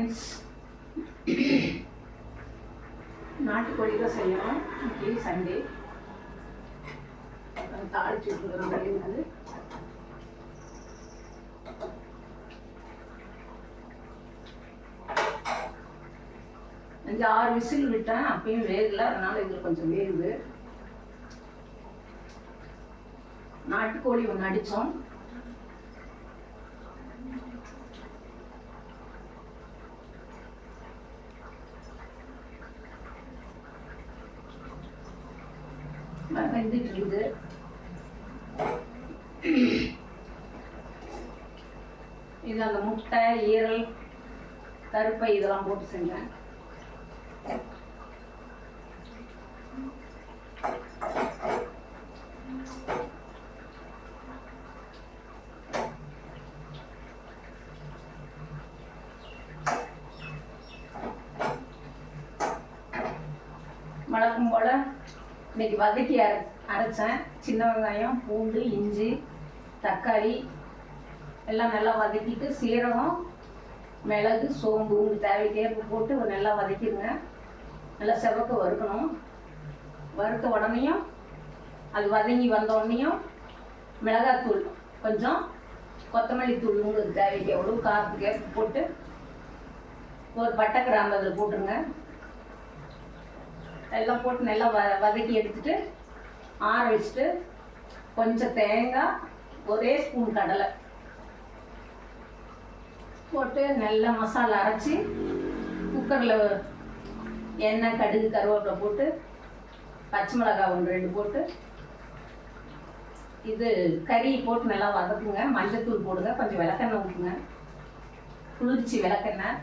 Friends நாட்டுக்கோழி தான் செய்யணும் இன்னைக்கு சண்டே. அப்புறம் தாளிச்சு விட்டுக்கிறோம் வெளியே அஞ்சு ஆறு விசில் விட்டேன். அப்பயும் வேகல. அதனால இதில் கொஞ்சம் வேகுது. நாட்டுக்கோழி ஒன்று அடித்தோம் வெந்துட்டு இருக்குது செஞ்சேன் அந்த முட்டை ஈரல் கருப்பை இதெல்லாம் போட்டு செஞ்சேன். வழக்கம் போல் இன்னைக்கு வதக்கி அரை அரைச்சேன். சின்ன வெங்காயம் பூண்டு இஞ்சி தக்காளி எல்லாம் நல்லா வதக்கிட்டு சீரகம் மிளகு சோம்பு உங்களுக்கு தேவைக்கேற்ப போட்டு நல்லா வதக்கிடுங்க. நல்லா செவக்க வறுக்கணும். வறுத்த உடனேயும் அது வதங்கி வந்த உடனேயும் மிளகாத்தூள் கொஞ்சம் கொத்தமல்லி தூள் உங்களுக்கு தேவைக்கு எவ்வளோ காரத்துக்கு ஏற்ப போட்டு ஒரு பட்டை கிராம்பு அதில் போட்டுருங்க. எல்லாம் போட்டு நல்லா வ வதக்கி எடுத்துட்டு ஆற வச்சுட்டு கொஞ்சம் தேங்காய் ஒரே ஸ்பூன் கடலை. போட்டு நல்லா மசாலா அரைச்சி குக்கரில் எண்ணெய் கடுகு கருவேப்பிலை போட்டு பச்சை மிளகாய் ஒன்று ரெண்டு போட்டு இது கறி போட்டு நல்லா வதக்குங்க. மஞ்சத்தூள் போடுங்க. கொஞ்சம் விளக்கெண்ணெய் ஊற்றுங்க குளிர்ச்சி விளக்கெண்ணெய்.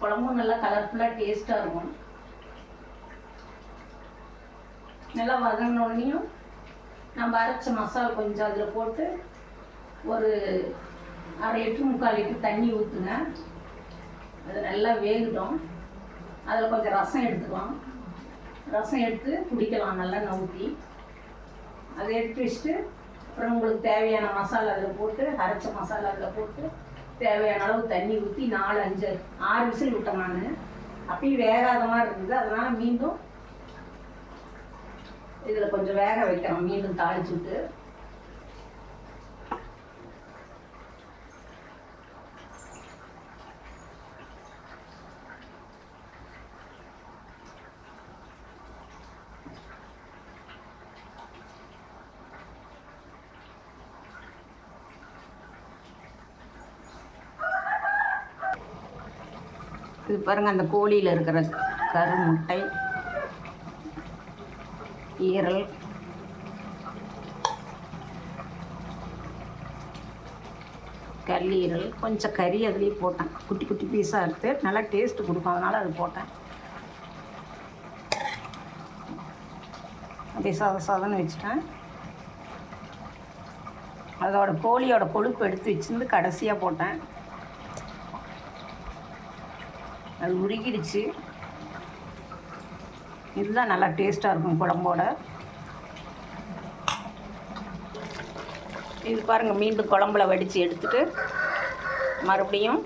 குழம்பும் நல்லா கலர்ஃபுல்லாக டேஸ்ட்டாக இருக்கும். நல்லா வதங்கினோடனையும் நம்ம அரைச்ச மசாலா கொஞ்சம் அதில் போட்டு ஒரு அரை லிட்டர் முக்கால் லிட்டர் தண்ணி ஊற்றுங்க அது நல்லா வேகட்டும். அதில் கொஞ்சம் ரசம் எடுத்துக்கலாம். ரசம் எடுத்து குடிக்கலாம் நல்லா ஊற்றி அதை எடுத்து வச்சுட்டு அப்புறம் உங்களுக்கு தேவையான மசாலா அதில் போட்டு அரைச்ச மசாலா அதில் போட்டு தேவையான அளவு தண்ணி ஊற்றி நாலு அஞ்சு ஆறு விசில் விட்டேன் நான். அப்பயும் வேகாத மாதிரி இருந்தது. அதனால் மீண்டும் இதில் கொஞ்சம் வேக வைக்கிறோம் மீண்டும் தாளிச்சு விட்டு இது பாருங்க அந்த கோழியில் இருக்கிற கரு முட்டை ஈரல். கல்லீரல். கொஞ்சம் கறி அதுலேயும் போட்டேன். குட்டி குட்டி பீஸாக எடுத்து நல்லா டேஸ்ட்டு கொடுக்கும். அதனால் அது போட்டேன். அப்படியே சாத சாதம்னு வச்சுட்டேன். அதோட கோழியோட கொழுப்பு எடுத்து வச்சுருந்து கடைசியாக போட்டேன். அது உருகிடுச்சு. இதுதான் நல்லா டேஸ்ட்டாக இருக்கும் குழம்போட. இது பாருங்கள் மீண்டும் குழம்புல வடித்து எடுத்துட்டு மறுபடியும்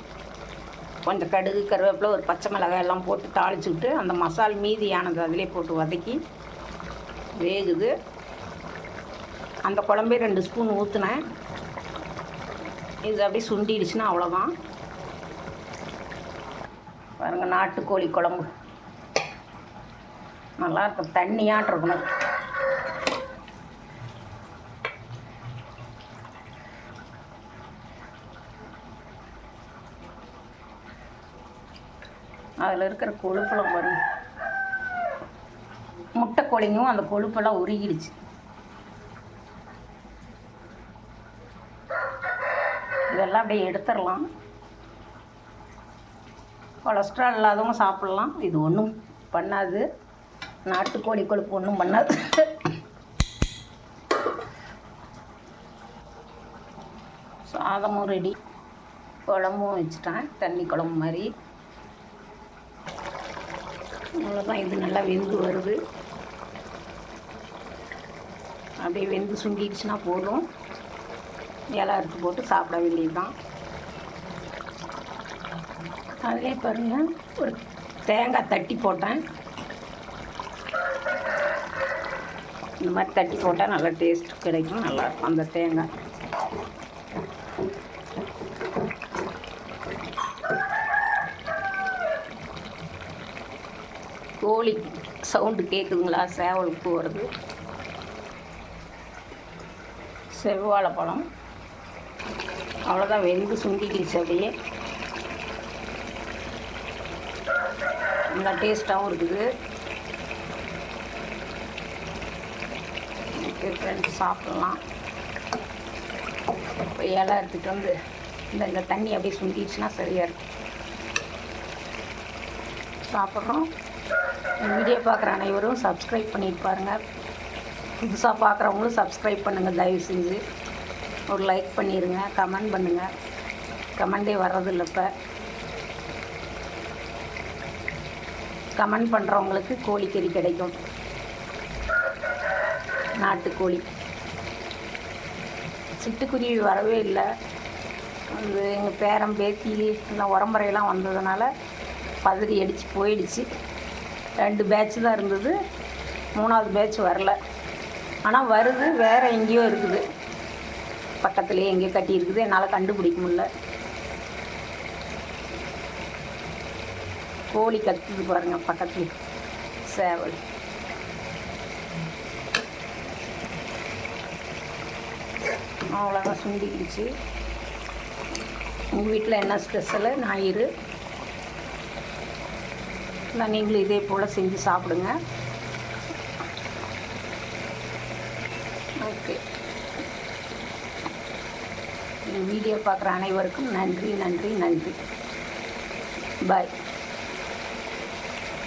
கொஞ்சம் கடுகு கருவேப்பிலை ஒரு பச்சை மிளகாய் எல்லாம் போட்டு தாளிச்சுக்கிட்டு விட்டு அந்த மசால் மீதியானது அதிலே போட்டு வதக்கி வேகுது. அந்த குழம்பே ரெண்டு ஸ்பூன் ஊற்றுனேன் இது அப்படியே சுண்டிடுச்சுன்னா அவ்வளோதான் பாருங்க நாட்டுக்கோழி குழம்பு. நல்லா இருக்கும் தண்ணியாட்டு இருக்கணும். அதில் இருக்கிற கொழுப்பெல்லாம் பாருங்க. முட்டை கோழிங்கும் அந்த கொழுப்பெல்லாம் உருகிடுச்சு. இதெல்லாம் அப்படியே எடுத்துடலாம். கொலஸ்ட்ரால் இல்லாதவங்க சாப்பிட்லாம். இது ஒன்றும் பண்ணாது. நாட்டுக்கோழி கொழுப்பு ஒன்றும் பண்ணாது. சாதமும் ரெடி குழம்பும் வச்சுட்டேன். தண்ணி குழம்பு மாதிரி. அவ்வளோதான் இது நல்லா வெந்து வருது. அப்படியே வெந்து சுண்டிடுச்சுன்னா போதும். இலை அறுத்து போட்டு சாப்பிட வேண்டியது தான் அதிலே பாருங்கள் ஒரு தேங்காய் தட்டி போட்டேன். இந்த மாதிரி தட்டி போட்டால் நல்லா டேஸ்ட் கிடைக்கும். நல்லாயிருக்கும் அந்த தேங்காய். கோழி சவுண்டு கேட்குதுங்களா சேவல் போகிறது செவ்வாழைப்பழம். அவ்வளோதான் வெந்து சுண்டிக்கிடுச்சு அப்படியே. நல்லா டேஸ்ட்டாகவும் இருக்குது. ஃப்ரெண்ட்ஸ் சாப்பிட்லாம். இப்போ இலை எடுத்துகிட்டு வந்து இந்த இந்த தண்ணி அப்படியே சுண்டிடுச்சுன்னா சரியாக இருக்கும். சாப்பிட்றோம். வீடியோ பார்க்குற அனைவரும் சப்ஸ்கிரைப் பண்ணிட்டு பாருங்கள் புதுசாக பார்க்குறவங்களும் சப்ஸ்கிரைப் பண்ணுங்கள் தயவு செஞ்சு. ஒரு லைக் பண்ணிடுங்க கமெண்ட் பண்ணுங்கள் கமெண்டே வர்றதில்லை இப்போ. கமெண்ட் பண்ணுறவங்களுக்கு கோழிக்கறி கிடைக்கும். நாட்டுக்கோழி. சிட்டுக்குருவி வரவே இல்லை. வந்து எங்கள் பேரன் பேத்தி எல்லாம் உரம்புறையெல்லாம் வந்ததுனால பதறி அடித்து போயிடுச்சு. ரெண்டு பேட்ச் தான் இருந்தது. மூணாவது பேட்ச் வரல. ஆனால் வருது வேறு எங்கேயோ இருக்குது. பக்கத்துலேயே எங்கேயோ கட்டியிருக்குது. என்னால் கண்டுபிடிக்க முடியல. கோழி கத்துது பாருங்க பக்கத்தில். சேவல். அவ்வளோதான் சுண்டிக்கிடுச்சு. உங்கள் வீட்டில் என்ன ஸ்பெஷலு ஞாயிறு. நான் நீங்களும் இதே போல் செஞ்சு சாப்பிடுங்க. ஓகே வீடியோ பார்க்குற அனைவருக்கும் நன்றி நன்றி நன்றி. பாய்